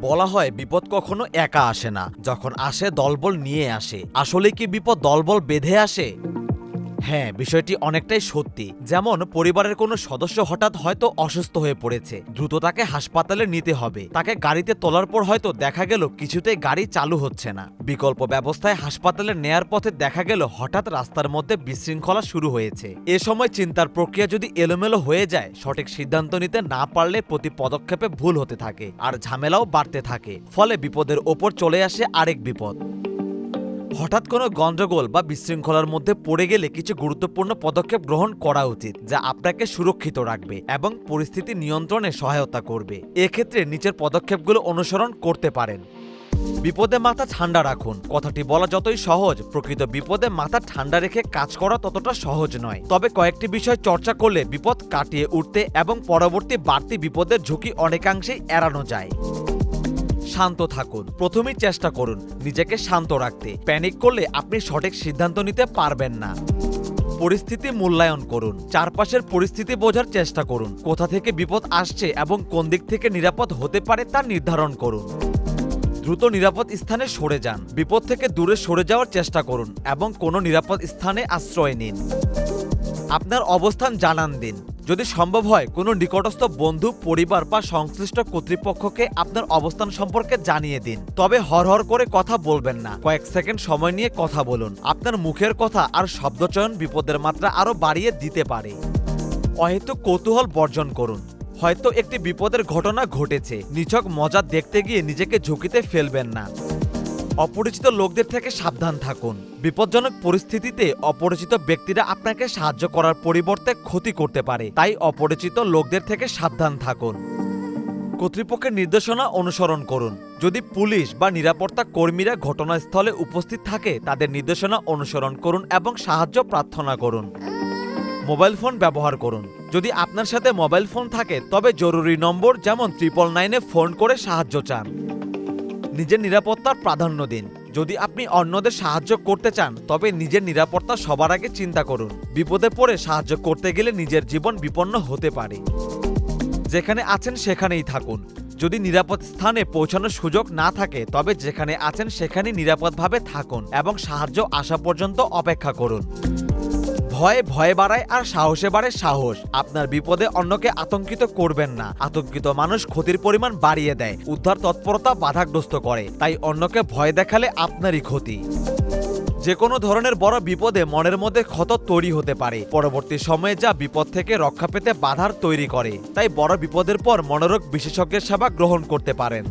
বলা হয় বিপদ কখনো একা আসে না। যখন আসে, দলবল নিয়ে আসে। আসলে কি বিপদ দলবল বেঁধে আসে? হ্যাঁ বিষয়টি অনেকটাই সত্যি। যেমন, পরিবারের কোনো সদস্য হঠাৎ হয়তো অসুস্থ হয়ে পড়েছে। দ্রুত তাকে হাসপাতালে নিতে হবে। তাকে গাড়িতে তোলার পর হয়তো দেখা গেল কিছুতেই গাড়ি চালু হচ্ছে না। বিকল্প ব্যবস্থায় হাসপাতালে নেয়ার পথে দেখা গেল হঠাৎ রাস্তার মধ্যে বিশৃঙ্খলা শুরু হয়েছে। এ সময় চিন্তার প্রক্রিয়া যদি এলোমেলো হয়ে যায়, সঠিক সিদ্ধান্ত নিতে না পারলে প্রতি পদক্ষেপে ভুল হতে থাকে, আর ঝামেলাও বাড়তে থাকে। ফলে বিপদের ওপর চলে আসে আরেক বিপদ। হঠাৎ কোনো গন্ডগোল বা বিশৃঙ্খলার মধ্যে পড়ে গেলে কিছু গুরুত্বপূর্ণ পদক্ষেপ গ্রহণ করা উচিত, যা আপনাকে সুরক্ষিত রাখবে এবং পরিস্থিতি নিয়ন্ত্রণে সহায়তা করবে। এক্ষেত্রে নিচের পদক্ষেপগুলো অনুসরণ করতে পারেন। বিপদে মাথা ঠান্ডা রাখুন। কথাটি বলা যতই সহজ, প্রকৃত বিপদে মাথা ঠান্ডা রেখে কাজ করা ততটা সহজ নয়। তবে কয়েকটি বিষয় চর্চা করলে বিপদ কাটিয়ে উঠতে এবং পরবর্তী বাড়তি বিপদের ঝুঁকি অনেকাংশেই এড়ানো যায়। শান্ত থাকুন। প্রথমেই চেষ্টা করুন নিজেকে শান্ত রাখতে। প্যানিক করলে আপনি সঠিক সিদ্ধান্ত নিতে পারবেন না। পরিস্থিতি মূল্যায়ন করুন। চারপাশের পরিস্থিতি বোঝার চেষ্টা করুন। কোথা থেকে বিপদ আসছে এবং কোন দিক থেকে নিরাপদ হতে পারে তা নির্ধারণ করুন। দ্রুত নিরাপদ স্থানে সরে যান। বিপদ থেকে দূরে সরে যাওয়ার চেষ্টা করুন এবং কোনো নিরাপদ স্থানে আশ্রয় নিন। আপনার অবস্থান জানান দিন। যদি সম্ভব হয়, কোনো নিকটস্থ বন্ধু, পরিবার বা সংশ্লিষ্ট কর্তৃপক্ষকে আপনার অবস্থান সম্পর্কে জানিয়ে দিন। তবে হরহর করে কথা বলবেন না। কয়েক সেকেন্ড সময় নিয়ে কথা বলুন। আপনার মুখের কথা আর শব্দচয়ন বিপদের মাত্রা আরও বাড়িয়ে দিতে পারে। অহেতুক কৌতূহল বর্জন করুন। হয়তো একটি বিপদের ঘটনা ঘটেছে। নিছক মজা দেখতে গিয়ে নিজেকে ঝুঁকিতে ফেলবেন না। অপরিচিত লোকদের থেকে সাবধান থাকুন। বিপজ্জনক পরিস্থিতিতে অপরিচিত ব্যক্তিরা আপনাকে সাহায্য করার পরিবর্তে ক্ষতি করতে পারে। তাই অপরিচিত লোকদের থেকে সাবধান থাকুন। কর্তৃপক্ষের নির্দেশনা অনুসরণ করুন। যদি পুলিশ বা নিরাপত্তা কর্মীরা ঘটনাস্থলে উপস্থিত থাকে, তাদের নির্দেশনা অনুসরণ করুন এবং সাহায্য প্রার্থনা করুন। মোবাইল ফোন ব্যবহার করুন। যদি আপনার সাথে মোবাইল ফোন থাকে, তবে জরুরি নম্বর যেমন ট্রিপল নাইনে ফোন করে সাহায্য চান। নিজের নিরাপত্তার প্রাধান্য দিন। যদি আপনি অন্যদের সাহায্য করতে চান, তবে নিজের নিরাপত্তা সবার আগে চিন্তা করুন। বিপদে পড়ে সাহায্য করতে গেলে নিজের জীবন বিপন্ন হতে পারে। যেখানে আছেন সেখানেই থাকুন। যদি নিরাপদ স্থানে পৌঁছানোর সুযোগ না থাকে, তবে যেখানে আছেন সেখানে নিরাপদভাবে থাকুন এবং সাহায্য আসা পর্যন্ত অপেক্ষা করুন। ভয় ভয় বাড়ায় আর সাহসে বাড়ে সাহস। আপনার বিপদে অন্যকে আতঙ্কিত করবেন না। আতঙ্কিত মানুষ ক্ষতির পরিমাণ বাড়িয়ে দেয়, উদ্ধার তৎপরতা বাধাগ্রস্ত করে, তাই অন্যকে ভয় দেখালে আপনারই ক্ষতি। যে কোনো ধরনের বড় বিপদে মনের মধ্যে ক্ষত তৈরি হতে পারে। পরবর্তী সময়ে যা বিপদ থেকে রক্ষা পেতে বাধার তৈরি করে, তাই বড় বিপদের পর মনোরোগ বিশেষজ্ঞের সেবা গ্রহণ করতে পারেন।